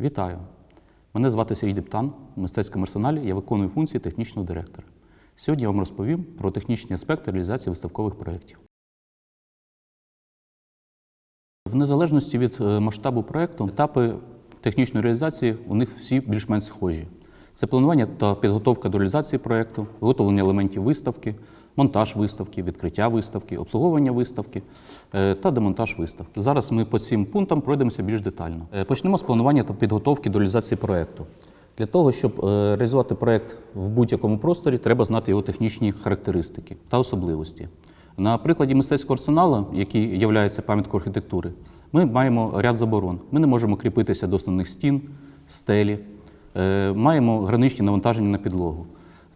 Вітаю! Мене звати Сергій Дептан. У мистецькому арсеналі я виконую функції технічного директора. Сьогодні я вам розповім про технічні аспекти реалізації виставкових проєктів. В незалежності від е, масштабу проєкту, етапи технічної реалізації у них всі більш-менш схожі. Це планування та підготовка до реалізації проєкту, виготовлення елементів виставки, монтаж виставки, відкриття виставки, обслуговування виставки е, та демонтаж виставки. Зараз ми по цим пунктам пройдемося більш детально. Е, Почнемо з планування та підготовки до реалізації проєкту. Для того, щоб е, реалізувати проєкт в будь-якому просторі, треба знати його технічні характеристики та особливості. На прикладі мистецького арсеналу, який є пам'яткою архітектури, ми маємо ряд заборон. Ми не можемо кріпитися до основних стін, стелі, маємо граничні навантаження на підлогу.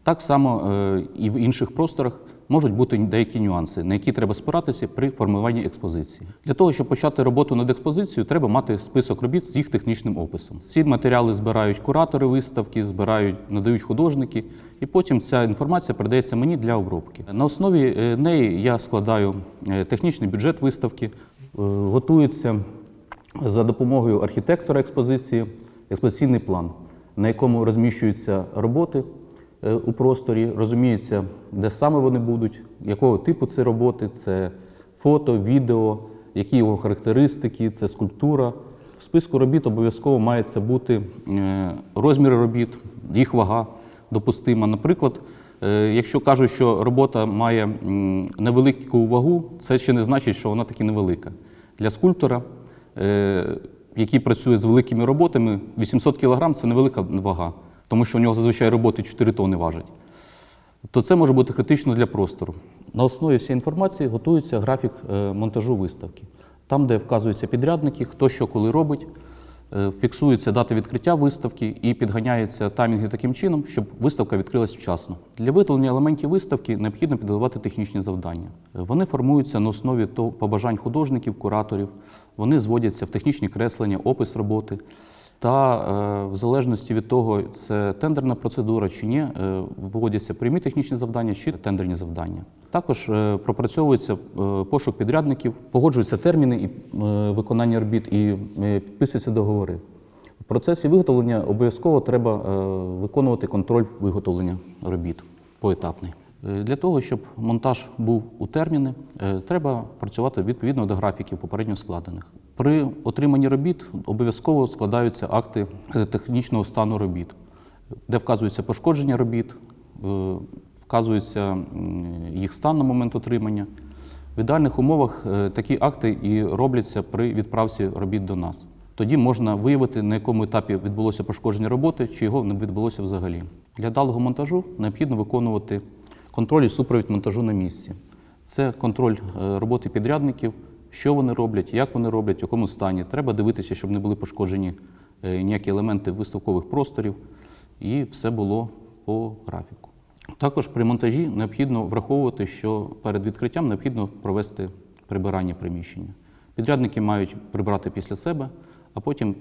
Так само і в інших просторах можуть бути деякі нюанси, на які треба спиратися при формуванні експозиції. Для того, щоб почати роботу над експозицією, треба мати список робіт з їх технічним описом. Ці матеріали збирають куратори виставки, збирають, надають художники, і потім ця інформація передається мені для обробки. На основі е, неї я складаю е, технічний бюджет виставки, е, готується за допомогою архітектора експозиції експозиційний план, на якому розміщуються роботи у просторі, розуміється, де саме вони будуть, якого типу це роботи, це фото, відео, які його характеристики, це скульптура. В списку робіт обов'язково мається бути е, розміри робіт, їх вага допустима. Наприклад, е, якщо кажуть, що робота має невелику вагу, це ще не значить, що вона таки невелика. Для скульптора, е, який працює з великими роботами, 800 кг це невелика вага, тому що у нього зазвичай роботи 4 тони важать. То це може бути критично для простору. На основі всієї інформації готується графік е, монтажу виставки. Там, де вказуються підрядники, хто що коли робить, е, фіксується дата відкриття виставки і підганяються таймінги таким чином, щоб виставка відкрилась вчасно. Для виготовлення елементів виставки необхідно підготувати технічні завдання. Вони формуються на основі побажань художників, кураторів. Вони зводяться в технічні креслення, опис роботи. Та е, в залежності від того, це тендерна процедура чи ні, е, вводяться прямі технічні завдання чи тендерні завдання. Також е, пропрацьовується пошук підрядників, погоджуються терміни і виконання робіт і підписуються договори. В процесі виготовлення обов'язково треба виконувати контроль виготовлення робіт поетапний. Для того, щоб монтаж був у терміни, треба працювати відповідно до графіків попередньо складених. При отриманні робіт обов'язково складаються акти е, технічного стану робіт, де вказується пошкодження робіт, е, вказується їх стан на момент отримання. В ідеальних умовах е, такі акти і робляться при відправці робіт до нас. Тоді можна виявити, на якому етапі відбулося пошкодження роботи, чи його не відбулося взагалі. Для далого монтажу необхідно виконувати контроль і супровід монтажу на місці. Це контроль роботи підрядників, що вони роблять, як вони роблять, в якому стані. Треба дивитися, щоб не були пошкоджені е, ніякі елементи виставкових просторів, і все було по графіку. Також при монтажі необхідно враховувати, що перед відкриттям необхідно провести прибирання приміщення. Підрядники мають прибрати після себе, а потім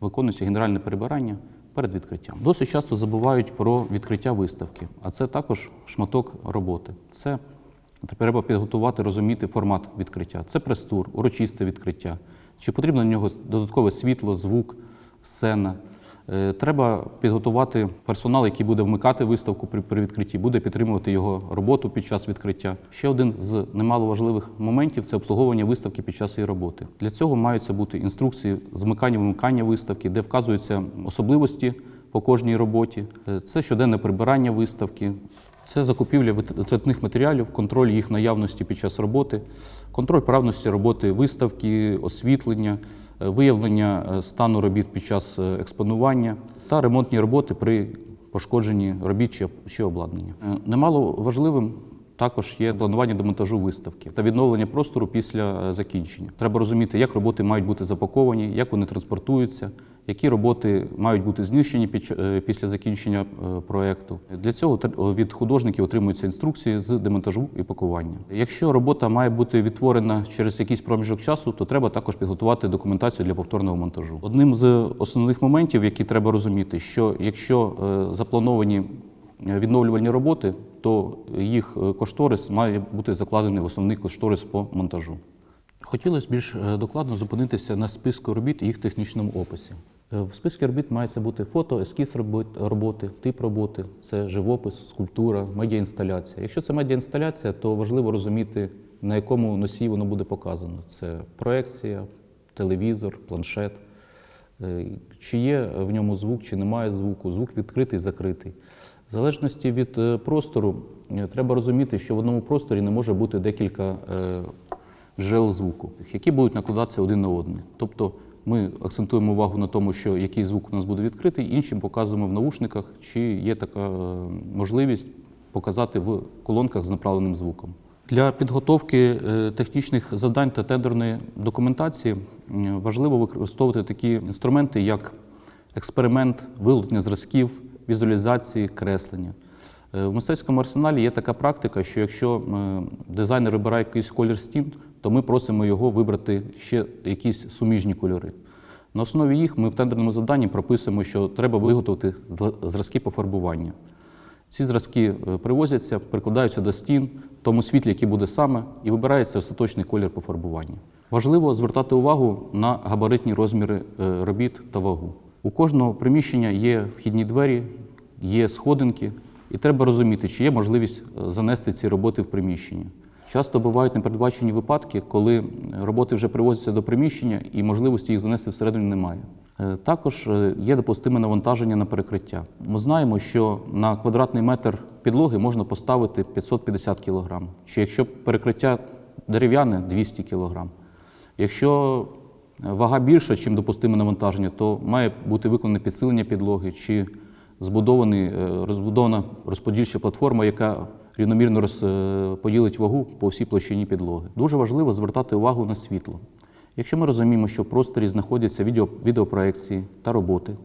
виконується генеральне прибирання перед відкриттям. Досить часто забувають про відкриття виставки, а це також шматок роботи. Це треба підготувати, розуміти формат відкриття. Це прес-тур, урочисте відкриття. Чи потрібно на нього додаткове світло, звук, сцена. Е, Треба підготувати персонал, який буде вмикати виставку при, відкритті, буде підтримувати його роботу під час відкриття. Ще один з немало важливих моментів це обслуговування виставки під час її роботи. Для цього маються бути інструкції з вмикання вимикання виставки, де вказуються особливості по кожній роботі. Е, Це щоденне прибирання виставки, це закупівля витратних матеріалів, контроль їх наявності під час роботи, контроль правності роботи виставки, освітлення, е, виявлення е, стану робіт під час експонування та ремонтні роботи при пошкодженні робіт чи- обладнання. Немало важливим також є планування демонтажу виставки та відновлення простору після закінчення. Треба розуміти, як роботи мають бути запаковані, як вони транспортуються, які роботи мають бути знищені е, після закінчення е, проекту. Для цього тр- від художників отримуються інструкції з демонтажу і пакування. Якщо робота має бути відтворена через якийсь проміжок часу, то треба також підготувати документацію для повторного монтажу. Одним з основних моментів, які треба розуміти, що якщо е, заплановані е, відновлювальні роботи, то їх е, кошторис має бути закладений в основний кошторис по монтажу. Хотілося більш е, докладно зупинитися на списку робіт і їх технічному описі. Е, В списку робіт мається бути фото, ескіз роботи, тип роботи, це живопис, скульптура, медіаінсталяція. Якщо це медіаінсталяція, то важливо розуміти, на якому носії воно буде показано. Це проекція, телевізор, планшет. Е, Чи є в ньому звук, чи немає звуку, звук відкритий, закритий. В залежності від простору, треба розуміти, що в одному просторі не може бути декілька е, джерел звуку, які будуть накладатися один на один. Тобто ми акцентуємо увагу на тому, що який звук у нас буде відкритий, іншим показуємо в наушниках, чи є така е, можливість показати в колонках з направленим звуком. Для підготовки е, технічних завдань та тендерної документації важливо використовувати такі інструменти, як експеримент, вилучення зразків, візуалізації, креслення. Е, В мистецькому арсеналі є така практика, що якщо дизайнер вибирає якийсь колір стін, то ми просимо його вибрати ще якісь суміжні кольори. На основі їх ми в тендерному завданні прописуємо, що треба виготовити зразки пофарбування. Ці зразки е, привозяться, прикладаються до стін в тому світлі, який буде саме, і вибирається остаточний колір пофарбування. Важливо звертати увагу на габаритні розміри е, робіт та вагу. У кожного приміщення є вхідні двері, є сходинки, і треба розуміти, чи є можливість е, занести ці роботи в приміщення. Часто бувають непередбачені випадки, коли роботи вже привозяться до приміщення і можливості їх занести всередину немає. Е, Також е, є допустиме навантаження на перекриття. Ми знаємо, що на квадратний метр підлоги можна поставити 550 кг, чи якщо перекриття дерев'яне 200 кг. Якщо вага більша, ніж допустиме навантаження, то має бути виконане підсилення підлоги чи е, розбудована розподільча платформа, яка рівномірно розподілить вагу по всій площині підлоги. Дуже важливо звертати увагу на світло. Якщо ми розуміємо, що в просторі знаходяться відео, відеопроекції та роботи,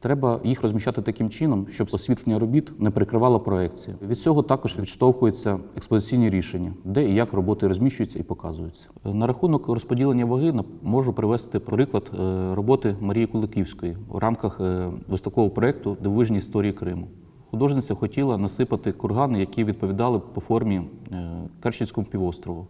треба їх розміщати таким чином, щоб освітлення робіт не перекривало проекцію. Від цього також відштовхуються експозиційні рішення, де і як роботи розміщуються і показуються. На рахунок розподілення ваги можу привести приклад е, роботи Марії Куликівської в рамках е, виставкового проєкту Дивовижні історії Криму. Художниця хотіла насипати кургани, які відповідали по формі е, Керченському півострову.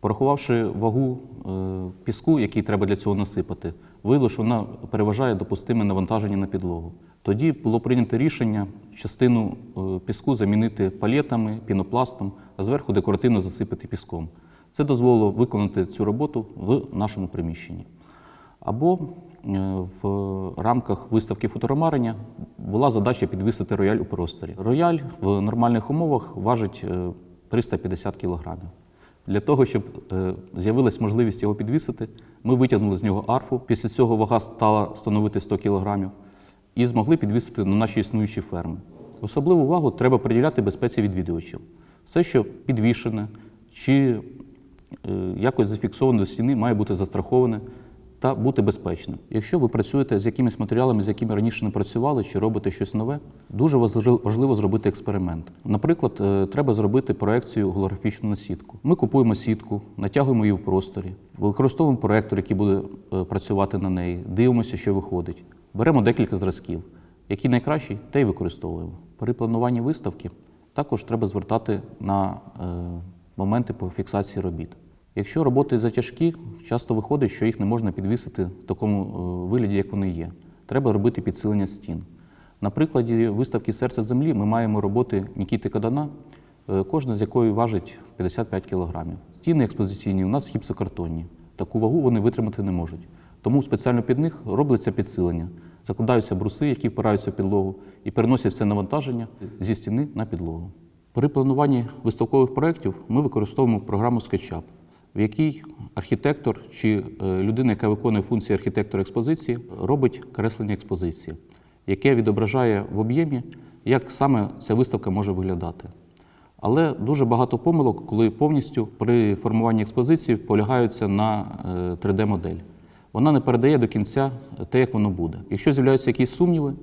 Порахувавши вагу е, піску, який треба для цього насипати, виявило, що вона переважає допустиме навантаження на підлогу. Тоді було прийнято рішення частину е, піску замінити палетами, пінопластом, а зверху декоративно засипати піском. Це дозволило виконати цю роботу в нашому приміщенні. Або в рамках виставки фоторомарення була задача підвисити рояль у просторі. Рояль в нормальних умовах важить е, 350 кілограмів. Для того, щоб е, з'явилась можливість його підвісити, ми витягнули з нього арфу. Після цього вага стала становити 100 кілограмів і змогли підвісити на наші існуючі ферми. Особливу увагу треба приділяти безпеці відвідувачів. Все, що підвішене чи е, якось зафіксоване до стіни, має бути застраховане та бути безпечним. Якщо ви працюєте з якимись матеріалами, з якими раніше не працювали, чи робите щось нове, дуже важли- важливо зробити експеримент. Наприклад, е, треба зробити проекцію голографічну на сітку. Ми купуємо сітку, натягуємо її в просторі, використовуємо проектор, який буде е, працювати на неї, дивимося, що виходить. Беремо декілька зразків, які найкращі, те й використовуємо. При плануванні виставки також треба звертати на е, моменти по фіксації робіт. Якщо роботи затяжкі, часто виходить, що їх не можна підвісити в такому е, вигляді, як вони є. Треба робити підсилення стін. На прикладі виставки Серце землі ми маємо роботи Нікіти Кадана, е, кожна з якої важить 55 кілограмів. Стіни експозиційні у нас гіпсокартонні. Таку вагу вони витримати не можуть. Тому спеціально під них робиться підсилення. Закладаються бруси, які впираються в підлогу, і переносять все навантаження зі стіни на підлогу. При плануванні виставкових проєктів ми використовуємо програму SketchUp, в якій архітектор чи е, людина, яка виконує функції архітектора експозиції, робить креслення експозиції, яке відображає в об'ємі, як саме ця виставка може виглядати. Але дуже багато помилок, коли повністю при формуванні експозиції полягаються на 3D-модель. Вона не передає до кінця те, як воно буде. Якщо з'являються якісь сумніви,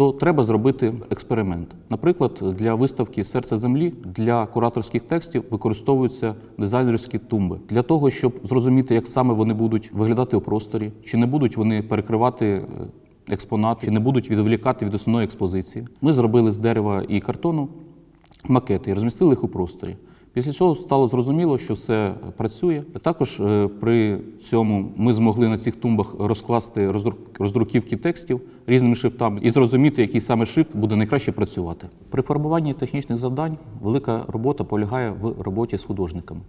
то треба зробити експеримент. Наприклад, для виставки Серце землі для кураторських текстів використовуються дизайнерські тумби для того, щоб зрозуміти, як саме вони будуть виглядати у просторі, чи не будуть вони перекривати е, експонат, чи не будуть відволікати від основної експозиції. Ми зробили з дерева і картону макети і розмістили їх у просторі. Після цього стало зрозуміло, що все працює. Також е, при цьому ми змогли на цих тумбах розкласти роздрук- роздруківки текстів різними шрифтами і зрозуміти, який саме шрифт буде найкраще працювати. При формуванні технічних завдань велика робота полягає в роботі з художниками.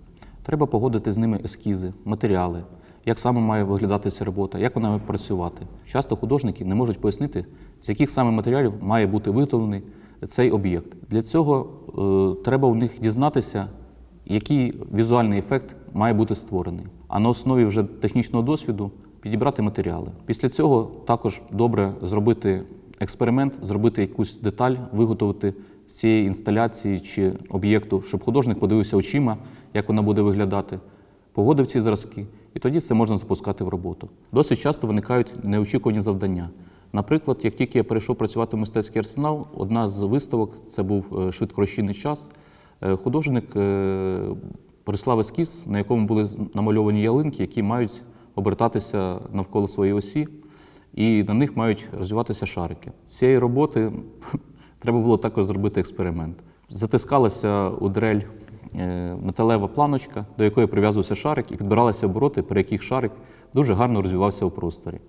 Треба погодити з ними ескізи, матеріали, як саме має виглядати ця робота, як вона має працювати. Часто художники не можуть пояснити, з яких саме матеріалів має бути виготовлений цей об'єкт. Для цього е, треба у них дізнатися, який візуальний ефект має бути створений. А на основі вже технічного досвіду підібрати матеріали. Pісля цього також добре зробити експеримент, зробити якусь деталь, виготовити з цієї інсталяції чи об'єкту, щоб художник подивився очима, як вона буде виглядати, погодив ці зразки, і тоді це можна запускати в роботу. Досить часто виникають неочікувані завдання. Наприклад, як тільки я перейшов працювати в мистецький арсенал, одна з виставок це був е, швидкорозчинний час. Е, Художник е, прислав ескіз, на якому були намальовані ялинки, які мають обертатися навколо своєї осі, і на них мають розвиватися шарики. Цієї роботи треба було також зробити експеримент. Затискалася у дрель е, металева планочка, до якої прив'язувався шарик, і підбиралися обороти, при яких шарик дуже гарно розвивався у просторі.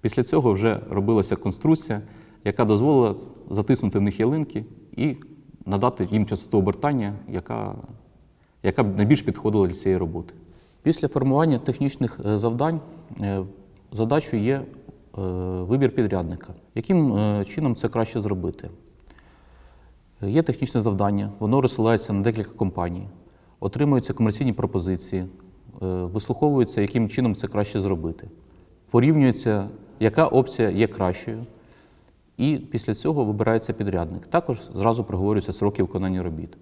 Після цього вже робилася конструкція, яка дозволила затиснути в них ялинки і надати їм частоту обертання, яка, яка найбільш підходила для цієї роботи. Після формування технічних е, завдань е, задачою є е, вибір підрядника. Яким чином це краще зробити? Є технічне завдання, воно розсилається на декілька компаній, отримуються комерційні пропозиції, вислуховується, яким чином це краще зробити. Порівнюється, яка опція є кращою, і після цього вибирається підрядник. Також зразу проговорюються сроки виконання робіт.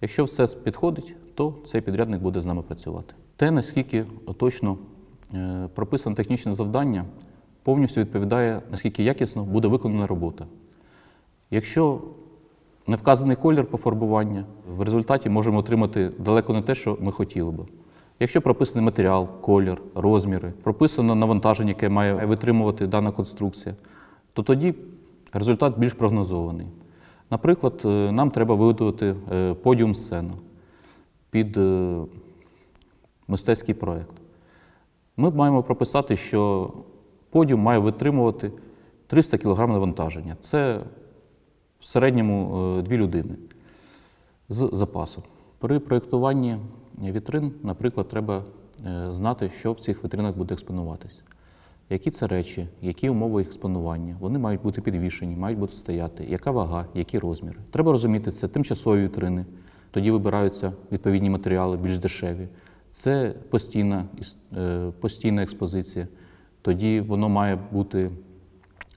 Якщо все підходить, то цей підрядник буде з нами працювати. Те, наскільки точно е, прописане технічне завдання, повністю відповідає, наскільки якісно буде виконана робота. Якщо не вказаний колір пофарбування, в результаті можемо отримати далеко не те, що ми хотіли би. Якщо прописаний матеріал, колір, розміри, прописано навантаження, яке має витримувати дана конструкція, то тоді результат більш прогнозований. Наприклад, е, нам треба виготовити е, подіум сцену під е, мистецький проєкт. Ми маємо прописати, що подіум має витримувати 300 кг навантаження. Це в середньому дві людини з запасу. При проєктуванні вітрин, наприклад, треба е, знати, що в цих вітринах буде експонуватись. Які це речі, які умови експонування, вони мають бути підвішені, мають бути стояти, яка вага, які розміри. Треба розуміти, це тимчасові вітрини, тоді вибираються відповідні матеріали, більш дешеві. Це постійна, е, постійна експозиція, тоді воно має бути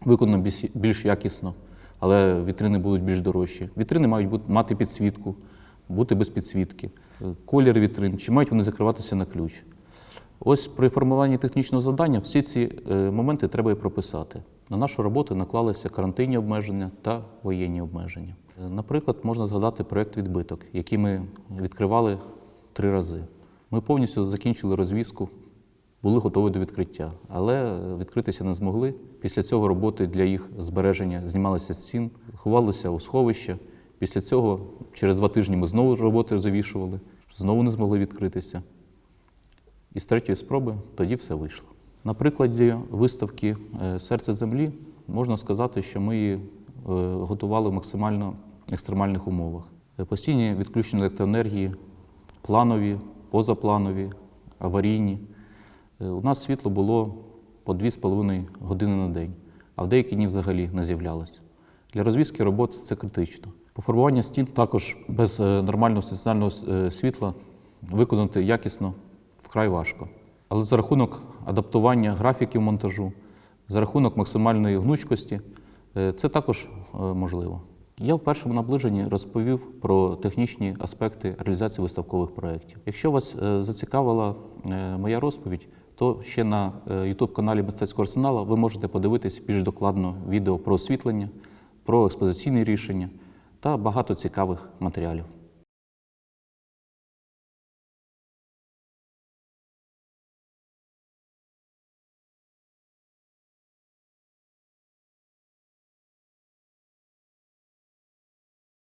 виконано більш, якісно, але вітрини будуть більш дорожчі. Вітрини мають бути, мати підсвітку, бути без підсвітки, колір вітрин, чи мають вони закриватися на ключ. Ось при формуванні технічного завдання всі ці е, моменти треба і прописати. На нашу роботу наклалися карантинні обмеження та воєнні обмеження. Е, Наприклад, можна згадати проєкт відбиток, який ми відкривали три рази. Ми повністю закінчили розвізку, були готові до відкриття, але відкритися не змогли. Після цього роботи для їх збереження знімалися з стін, ховалися у сховище. Після цього, через два тижні, ми знову роботи завішували, знову не змогли відкритися. І з третьої спроби тоді все вийшло. На прикладі виставки е, Серце землі можна сказати, що ми її е, готували в максимально екстремальних умовах. Е, Постійні відключення електроенергії, планові, позапланові, аварійні. У нас світло було по 2,5 години на день, а в деякі дні взагалі не з'являлося. Для розвізки роботи це критично. Пофарбування стін також без е, нормального стаціонарного е, світла виконати якісно вкрай важко. Але за рахунок адаптування графіків монтажу, за рахунок максимальної гнучкості, е, це також можливо. Я в першому наближенні розповів про технічні аспекти реалізації виставкових проєктів. Якщо вас зацікавила моя розповідь, то ще на youtube каналі Мистецького арсеналу ви можете подивитись більш докладно відео про освітлення, про експозиційні рішення та багато цікавих матеріалів.